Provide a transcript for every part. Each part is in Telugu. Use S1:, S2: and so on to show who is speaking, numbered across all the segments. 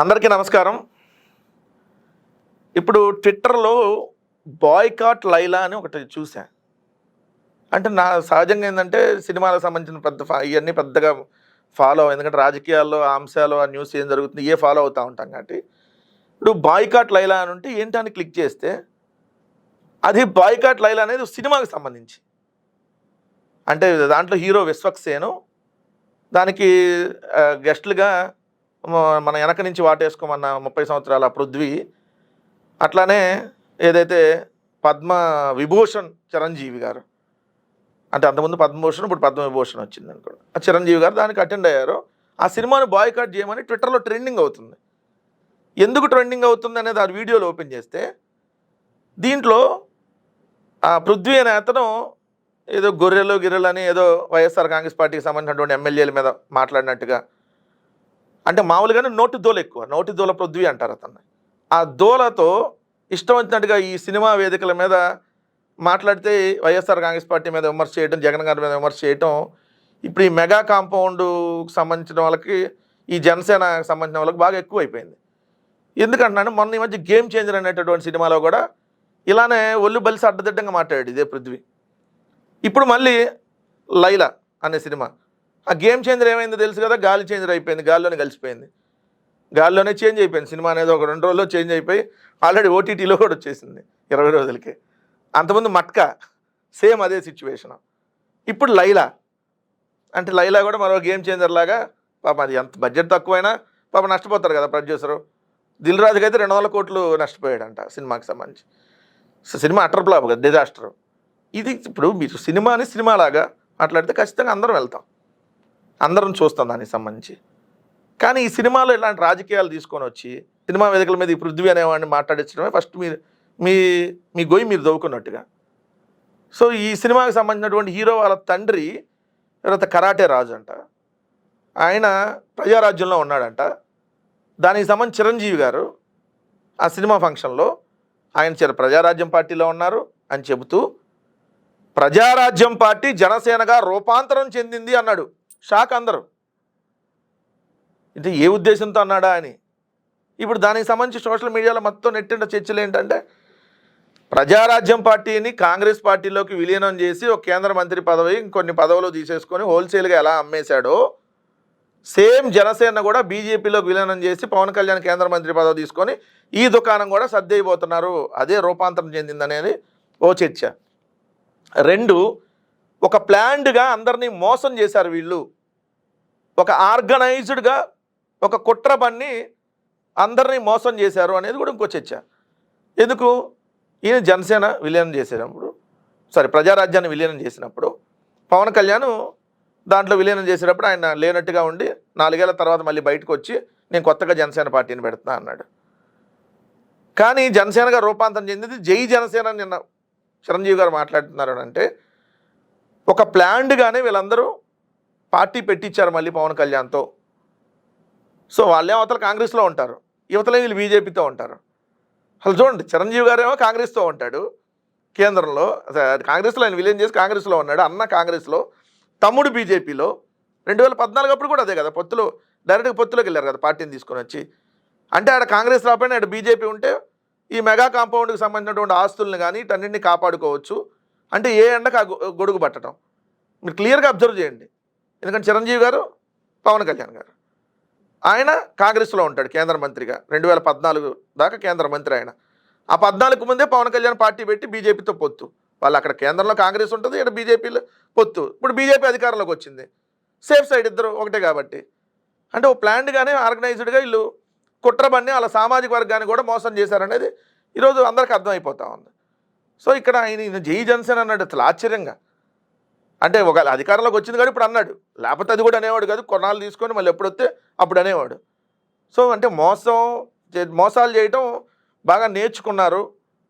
S1: అందరికీ నమస్కారం. ఇప్పుడు ట్విట్టర్లో బాయ్కాట్ లైలా అని ఒకటి చూసా అంటే నా సహజంగా ఏంటంటే సినిమాలకు సంబంధించిన పెద్ద ఇవన్నీ పెద్దగా ఫాలో ఎందుకంటే రాజకీయాల్లో ఆ అంశాలు ఆ న్యూస్ ఏం జరుగుతుంది ఏ ఫాలో అవుతూ ఉంటాం కాబట్టి. ఇప్పుడు బాయ్కాట్ లైలా అని ఉంటే ఏంటని క్లిక్ చేస్తే అది బాయ్కాట్ లైలా అనేది సినిమాకి సంబంధించి. అంటే దాంట్లో హీరో విశ్వక్సేను దానికి గెస్ట్లుగా మన వెనక నుంచి వాటేసుకోమన్న ముప్పై సంవత్సరాల పృథ్వీ అట్లానే ఏదైతే పద్మ విభూషణ్ చిరంజీవి గారు అంటే అంతకుముందు పద్మభూషణ్ ఇప్పుడు పద్మవిభూషణ్ వచ్చింది అనుకో ఆ చిరంజీవి గారు దానికి అటెండ్ అయ్యారు. ఆ సినిమాని బాయ్కాట్ చేయమని ట్విట్టర్లో ట్రెండింగ్ అవుతుంది. ఎందుకు ట్రెండింగ్ అవుతుంది అనేది ఆ వీడియోలో ఓపెన్ చేస్తే దీంట్లో ఆ పృథ్వీ అనే అతను ఏదో గొర్రెలు గిర్రెలు అని ఏదో వైఎస్ఆర్ కాంగ్రెస్ పార్టీకి సంబంధించినటువంటి ఎమ్మెల్యేల మీద మాట్లాడినట్టుగా అంటే మామూలుగానే నోటి దోల ఎక్కువ. నోటి దోల పృథ్వీ అంటారు అతన్ని. ఆ దోలతో ఇష్టం వచ్చినట్టుగా ఈ సినిమా వేదికల మీద మాట్లాడితే వైఎస్ఆర్ కాంగ్రెస్ పార్టీ మీద విమర్శ చేయడం జగన్ గారి మీద విమర్శ చేయటం ఇప్పుడు ఈ మెగా కాంపౌండ్కి సంబంధించిన వాళ్ళకి ఈ జనసేనకు సంబంధించిన వాళ్ళకి బాగా ఎక్కువైపోయింది. ఎందుకంటున్నాను మొన్న ఈ మధ్య గేమ్ చేంజర్ అనేటటువంటి సినిమాలో కూడా ఇలానే ఒళ్ళు బలిసి అడ్డదిడ్డంగా మాట్లాడాడు ఇదే పృథ్వీ. ఇప్పుడు మళ్ళీ లైలా అనే సినిమా. ఆ గేమ్ చేంజర్ ఏమైందో తెలుసు కదా గాలి చేంజర్ అయిపోయింది గాల్లోనే కలిసిపోయింది. గాల్లోనే చేంజ్ అయిపోయింది సినిమా అనేది ఒక రెండు రోజుల్లో చేంజ్ అయిపోయి ఆల్రెడీ ఓటీటీలో కూడా వచ్చేసింది ఇరవై రోజులకి. అంతకుముందు మట్కా సేమ్ అదే సిచ్యువేషన్. ఇప్పుడు లైలా. అంటే లైలా కూడా మరో గేమ్ చేంజర్ లాగా పాప అది ఎంత బడ్జెట్ తక్కువైనా పాప నష్టపోతారు కదా ప్రొడ్యూసరు. దిల్ రాజుకి అయితే రెండు వందల కోట్లు నష్టపోయాడంట సినిమాకి సంబంధించి. సో సినిమా అటర్ ఫ్లాప్ కదా డిజాస్టర్. ఇది ఇప్పుడు మీరు సినిమాని సినిమాలాగా మాట్లాడితే ఖచ్చితంగా అందరం వెళ్తాం. అందరం చూస్తాం దానికి సంబంధించి. కానీ ఈ సినిమాలో ఇలాంటి రాజకీయాలు తీసుకొని వచ్చి సినిమా వేదికల మీద ఈ పృథ్వీ అనేవాడిని మాట్లాడించడమే ఫస్ట్ మీరు మీ మీ గొయ్యి మీరు దవ్వుకున్నట్టుగా సో ఈ సినిమాకి సంబంధించినటువంటి హీరో వాళ్ళ తండ్రి తర్వాత కరాటే రాజు అంట. ఆయన ప్రజారాజ్యంలో ఉన్నాడంట. దానికి సంబంధించి చిరంజీవి గారు ఆ సినిమా ఫంక్షన్లో ఆయన చిర ప్రజారాజ్యం పార్టీలో ఉన్నారు అని చెబుతూ ప్రజారాజ్యం పార్టీ జనసేనగా రూపాంతరం చెందింది అన్నాడు. షాక్ అందరూ. అంటే ఏ ఉద్దేశంతో అన్నాడా అని. ఇప్పుడు దానికి సంబంధించి సోషల్ మీడియాలో మొత్తం నెట్టిన చర్చలు ఏంటంటే ప్రజారాజ్యం పార్టీని కాంగ్రెస్ పార్టీలోకి విలీనం చేసి ఒక కేంద్ర మంత్రి పదవి ఇంకొన్ని పదవులు తీసేసుకొని హోల్సేల్గా ఎలా అమ్మేశాడో సేమ్ జనసేన కూడా బీజేపీలోకి విలీనం చేసి పవన్ కళ్యాణ్ కేంద్ర మంత్రి పదవి తీసుకొని ఈ దుకాణం కూడా సర్దైపోతున్నారు. అదే రూపాంతరం చెందిందనేది ఓ చర్చ. రెండు ఒక ప్లాన్డ్గా అందరినీ మోసం చేశారు వీళ్ళు. ఒక ఆర్గనైజ్డ్గా ఒక కుట్ర పన్ని అందరినీ మోసం చేశారు అనేది కూడా ఇంకో చర్చ. ఎందుకు? ఈయన జనసేన విలీనం చేసేటప్పుడు సారీ ప్రజారాజ్యాన్ని విలీనం చేసినప్పుడు పవన్ కళ్యాణ్ దాంట్లో విలీనం చేసేటప్పుడు ఆయన లేనట్టుగా ఉండి నాలుగేళ్ళ తర్వాత మళ్ళీ బయటకు వచ్చి నేను కొత్తగా జనసేన పార్టీని పెడుతున్నా అన్నాడు. కానీ జనసేనగా రూపాంతరం చెందింది జై జనసేన నిన్న చిరంజీవి గారు మాట్లాడుతున్నారు అంటే ఒక ప్లాన్డ్గానే వీళ్ళందరూ పార్టీ పెట్టించారు మళ్ళీ పవన్ కళ్యాణ్తో. సో వాళ్ళే అవతల కాంగ్రెస్లో ఉంటారు. యువతలే వీళ్ళు బీజేపీతో ఉంటారు. అసలు చూడండి చిరంజీవి గారేమో కాంగ్రెస్తో ఉంటాడు. కేంద్రంలో కాంగ్రెస్లో ఆయన విలీనం చేసి కాంగ్రెస్లో ఉన్నాడు అన్న కాంగ్రెస్లో. తమ్ముడు బీజేపీలో. రెండు వేల పద్నాలుగు అప్పుడు కూడా అదే కదా పొత్తులో డైరెక్ట్గా పొత్తులోకి వెళ్ళారు కదా పార్టీని తీసుకొని వచ్చి. అంటే ఆడ కాంగ్రెస్ రాకపోయినా ఆడ బీజేపీ ఉంటే ఈ మెగా కాంపౌండ్కి సంబంధించినటువంటి ఆస్తుల్ని కానీ వీటన్నింటినీ కాపాడుకోవచ్చు. అంటే ఏ ఎండకు ఆ గొ- గొడుగు పట్టడం? మీరు క్లియర్గా అబ్జర్వ్ చేయండి. ఎందుకంటే చిరంజీవి గారు పవన్ కళ్యాణ్ గారు. ఆయన కాంగ్రెస్లో ఉంటాడు కేంద్ర మంత్రిగా. రెండు వేల పద్నాలుగు దాకా కేంద్ర మంత్రి ఆయన. ఆ పద్నాలుగు ముందే పవన్ కళ్యాణ్ పార్టీ పెట్టి బీజేపీతో పొత్తు. వాళ్ళు అక్కడ కేంద్రంలో కాంగ్రెస్ ఉంటుంది ఇక్కడ బీజేపీలో పొత్తు. ఇప్పుడు బీజేపీ అధికారంలోకి వచ్చింది. సేఫ్ సైడ్ ఇద్దరు ఒకటే కాబట్టి. అంటే ఓ ప్లాన్డ్గానే ఆర్గనైజ్డ్గా వీళ్ళు కుట్రబన్ని వాళ్ళ సామాజిక వర్గాన్ని కూడా మోసం చేశారనేది ఈరోజు అందరికీ అర్థమైపోతా ఉంది. సో ఇక్కడ ఆయన ఈయన జై అన్నాడు అసలు ఆశ్చర్యంగా. అంటే ఒక అధికారంలోకి వచ్చింది కానీ ఇప్పుడు అన్నాడు. లేకపోతే అది కూడా అనేవాడు కాదు కొన్నాళ్ళు తీసుకొని మళ్ళీ ఎప్పుడు వస్తే అప్పుడు అనేవాడు. సో అంటే మోసం మోసాలు చేయటం బాగా నేర్చుకున్నారు.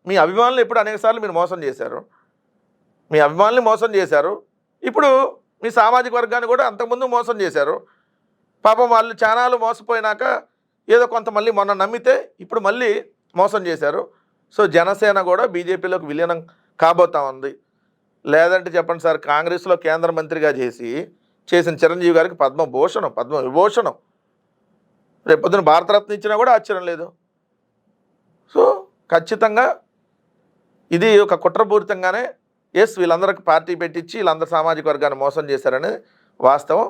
S1: మీ అభిమానులు ఎప్పుడు అనేకసార్లు మీరు మోసం చేశారు. మీ అభిమానులు మోసం చేశారు. ఇప్పుడు మీ సామాజిక వర్గాన్ని కూడా అంతకుముందు మోసం చేశారు. పాపం వాళ్ళు చానాలు మోసపోయినాక ఏదో కొంత మళ్ళీ మొన్న నమ్మితే ఇప్పుడు మళ్ళీ మోసం చేశారు. సో జనసేన కూడా బీజేపీలోకి విలీనం కాబోతా ఉంది లేదంటే చెప్పండి సార్ కాంగ్రెస్లో కేంద్ర మంత్రిగా చేసి చేసిన చిరంజీవి గారికి పద్మభూషణం పద్మ విభూషణం. రేపొద్దున భారతరత్న ఇచ్చినా కూడా ఆశ్చర్యం లేదు. సో ఖచ్చితంగా ఇది ఒక కుట్రపూరితంగానే ఎస్ వీళ్ళందరికి పార్టీ పెట్టించి వీళ్ళందరూ సామాజిక వర్గాన్ని మోసం చేశారని వాస్తవం.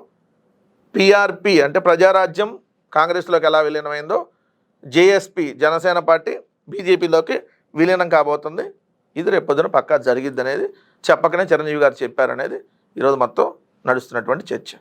S1: పిఆర్పి అంటే ప్రజారాజ్యం కాంగ్రెస్లోకి ఎలా విలీనమైందో జేఎస్పి జనసేన పార్టీ బీజేపీలోకి విలీనం కాబోతుంది. ఇది రేపు పొద్దున పక్కా జరిగిద్ది అనేది చెప్పకనే చిరంజీవి గారు చెప్పారనేది ఈరోజు మొత్తం నడుస్తున్నటువంటి చర్చ.